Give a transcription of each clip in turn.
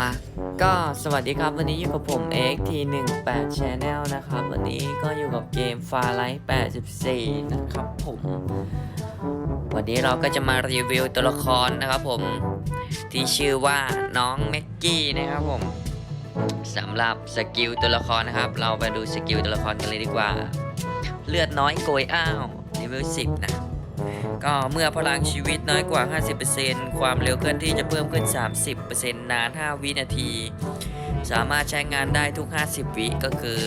มา ก็สวัสดีครับวันนี้อยู่กับผม XT18 Channel นะครับ วันนี้ก็อยู่กับเกม Far Light 84 นะครับผม วันนี้เราก็จะมารีวิวตัวละครนะครับผม ที่ชื่อว่าน้องแม็กกี้นะครับผมสำหรับสกิลตัวละครนะครับ เราไปดูสกิลตัวละครกันเลยดีกว่า เลือดน้อยโกยอ้าวเลเวล10 นะ ก็เมื่อพลังชีวิตน้อยกว่า 50%ความเร็วเคลื่อนที่จะเพิ่มขึ้น 30%นาน 5 วินาที สามารถใช้งานได้ทุก 50 วิก็คือ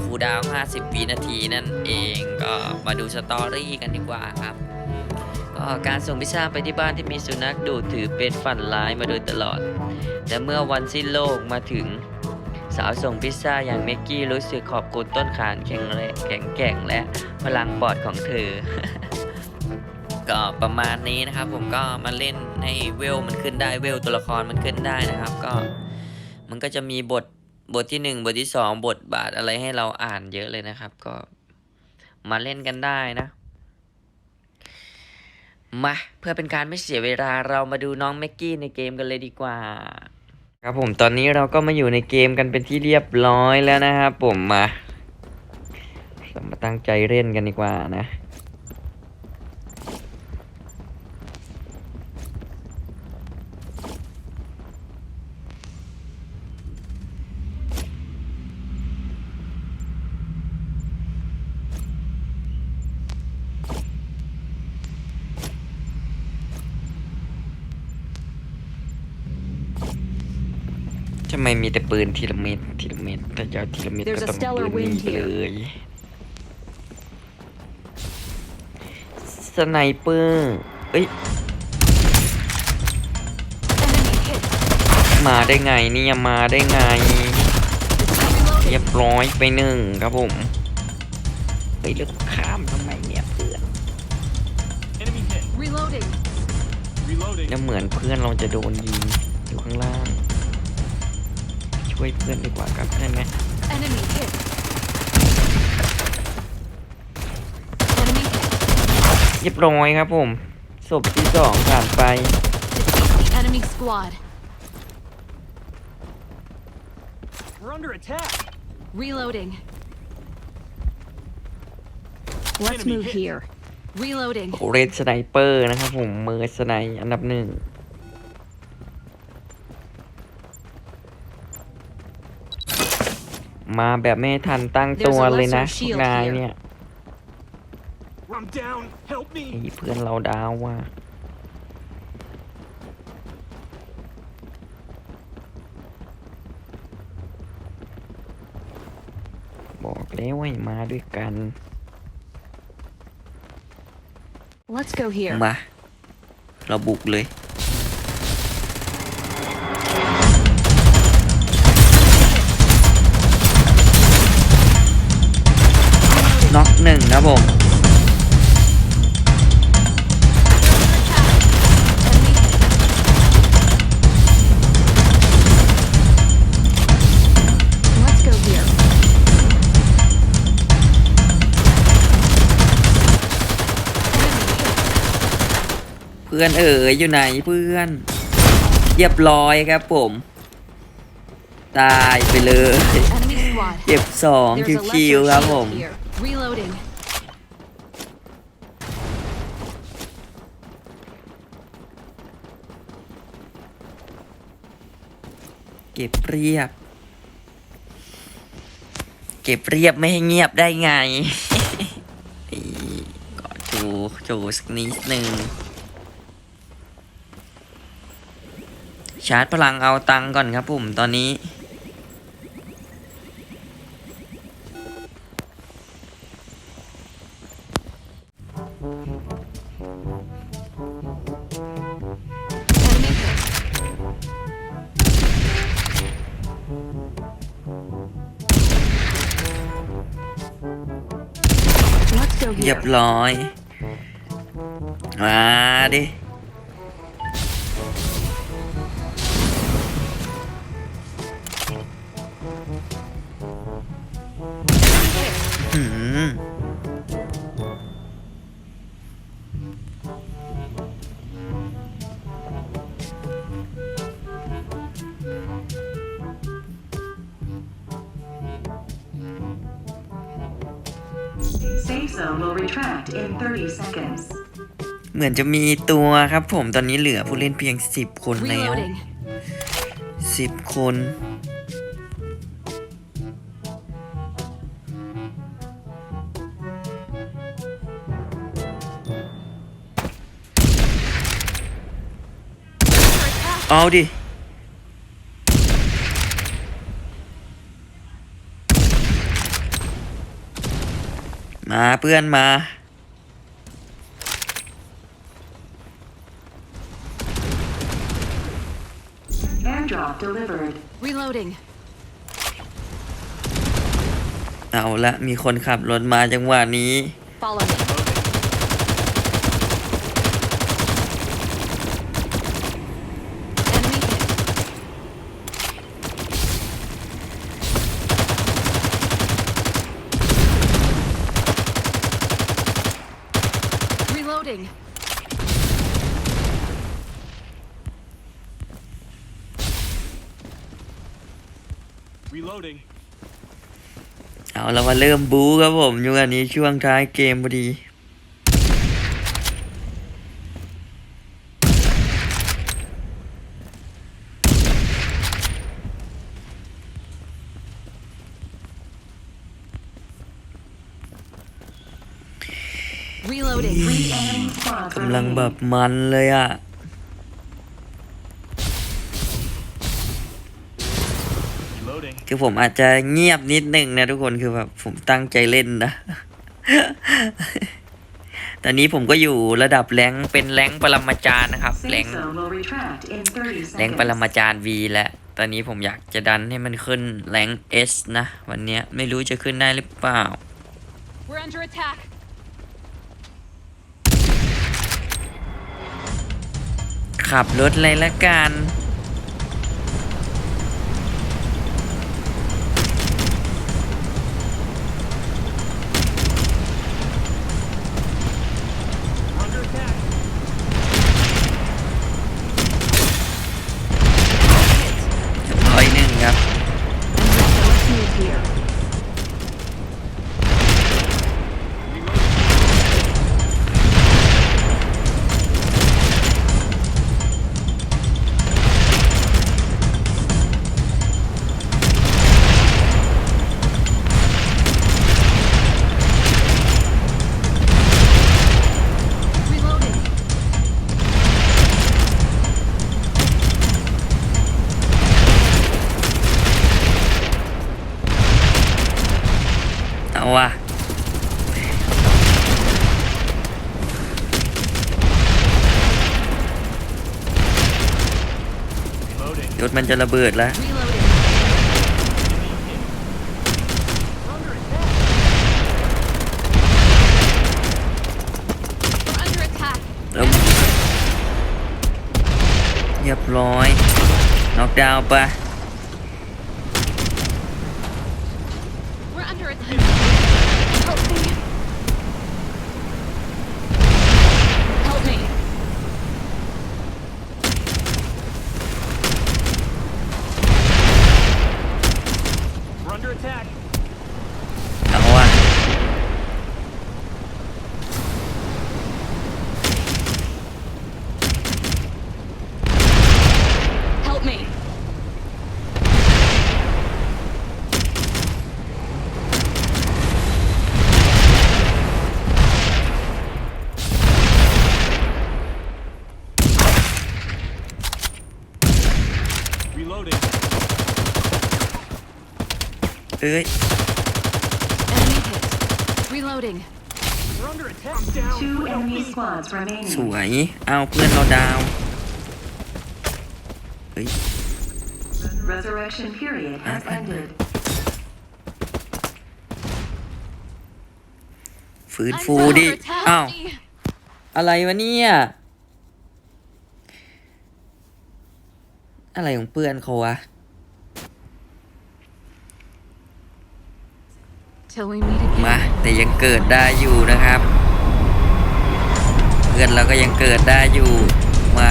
คูดาว 50 วินาทีนั่นเองก็มาดูสตอรี่กันดีกว่าครับก็การส่งพิซซ่าไปที่บ้านที่มีสุนัขดูถือเป็นฝันร้ายมาโดยตลอด แต่เมื่อวันสิ้นโลกมาถึงสาวส่งพิซซ่าอย่างเมกกี้รู้สึกขอบคุณต้นขานแข็งแรงแข็งแกร่งและพลังปอดของเธอ ก็ประมาณนี้นะครับ ผมก็มาเล่นให้เวลมันขึ้นได้เวลตัวละครมันขึ้นได้นะครับ ก็มันก็จะมีบทบทที่หนึ่งบทที่สองบทบาทอะไรให้เราอ่านเยอะเลยนะครับ ก็มาเล่นกันได้นะ มาเพื่อเป็นการไม่เสียเวลาเรามาดูน้องแม็กกี้ในเกมกันเลยดีกว่า ครับผมตอนนี้เราก็มาอยู่ในเกมกันเป็นที่เรียบร้อยแล้วนะครับผมมาเรามาตั้งใจเล่นกันดีกว่านะ ทำไมมีแต่ปืนทีละเม็ดทีละเม็ดถ้าจะเอาทีละเม็ด There's ก็ a ต้อง stellar ปืน wind นี้ไป here. เลยสไนเปอร์เอ้ย Enemy hit. มาได้ไงเนี่ยมาได้ไง เรีย Reloading. บร้อยไปหนึ่งครับผมไปเลือกข้ามทำไมเนี่ยเพื่อน Enemy hit. Reloading. Reloading. แล้วเหมือนเพื่อนเราจะโดนยิงอยู่ข้างล่าง ช่วยเพื่อนดีกว่าครับได้ไหม Enemy hit. Enemy hit. เรียบร้อยครับผมศพที่สองผ่านไป Enemy squad. We're under attack. Reloading. Let's Enemy move hit. here. Reloading. เรดสไนเปอร์นะครับผมมือสไนอันดับหนึ่ง มาแบบไม่ทันตั้งตัวเลยนะ There's a lesser พวก shield นาย here เนี่ย I'm down. Help ไอ้ me. เพื่อนเราดาวว่ะบอกแล้วให้มาด้วยกัน Let's go here. มา เราบุกเลย หนึ่งนะผม Enemy hit. Let's go here. Enemy hit. เพื่อนเอ๋ยอยู่ไหนเพื่อนเรียบร้อยครับผม ตายไปเลย Enemy squad. เก็บสอง There's a คิว lesser ๆครับผม shield here. Reloading. เก็บเรียบ เก็บเรียบไม่ให้เงียบได้ไงนี่ก็จูจูสักนิดหนึ่งชาร์จพลังเอาตังก่อนครับผมตอนนี้ เรียบร้อย มาดิ retract in 30 seconds. เหมือนจะมีตัวครับผมตอนนี้เหลือผู้เล่นเพียง 10 คนแล้ว Reloading. 10 คน เอาดิ มาเพื่อนมา Airdrop delivered. Reloading. เอาละมีคนขับรถมาจังหวะนี้ Follow me. Enemy hit. Reloading. Reloading. เอาเรามาเริ่มบู๊ครับผมอยู่อันนี้ช่วงท้ายเกมพอดี Reloading. Three enemy squads กำลัง remaining. แบบมันเลยอะ คือผมอาจจะเงียบนิดนึงนะทุกคนคือแบบผมตั้งใจเล่นนะ ตอนนี้ผมก็อยู่ระดับแรงค์เป็นแรงค์ปรมาจารย์นะครับแรง Safe ค์ zone will retract in 30แรงค์ปร seconds. มาจารย์ V แล้วตอนนี้ผมอยากจะดันให้มันขึ้นแรงค์ S นะ วันเนี้ยไม่รู้จะขึ้นได้หรือเปล่า We're under attack. ขับรถเลยละกัน ว่ะยศมันจะระเบิดแล้วเรียบร้อย น็อกดาวน์ป We're under attack. Help me. Help me. We're under attack. เอาว่ะ Help me. Reloading. เอ้ย Enemy hit. Reloading. We're under attack. I'm down. Two Help enemy me. squads ส remaining. วย เอาเพื่อนเราดาว เฮ้ย Resurrection period has ended. ฟื้น I'm ฟู under ดิ attack. อ้าว อะไรวะเนี่ย อะไรของเพื่อนเขาวะ มาแต่ยังเกิดได้อยู่นะครับ เพื่อนเราก็ยังเกิดได้อยู่มา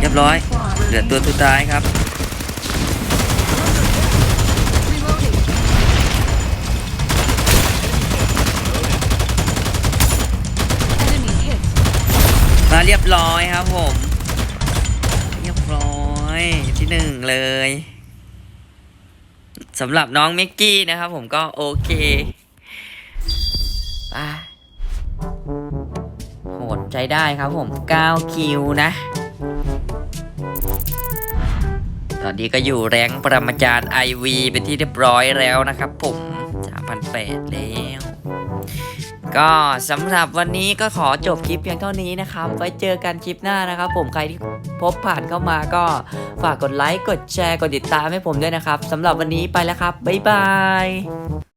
เรียบร้อย เหลือตัวสุดท้ายครับ เรียบร้อยครับผม เรียบร้อยที่หนึ่งเลยสำหรับน้องมิกกี้นะครับผมก็โอเคไปโหดใจได้ครับผม 9 คิวนะ ตอนนี้ก็อยู่แรงประมาจารย์ IV เป็นที่เรียบร้อยแล้วนะครับผม3,800แล้ว ก็สำหรับวันนี้ก็ขอจบคลิปเพียงเท่านี้นะครับ ไว้เจอกันคลิปหน้านะครับ ผมใครที่พบผ่านเข้ามาก็ฝากกดไลค์กดแชร์กดติดตามให้ผมด้วยนะครับสำหรับวันนี้ไปแล้วครับ บ๊ายบาย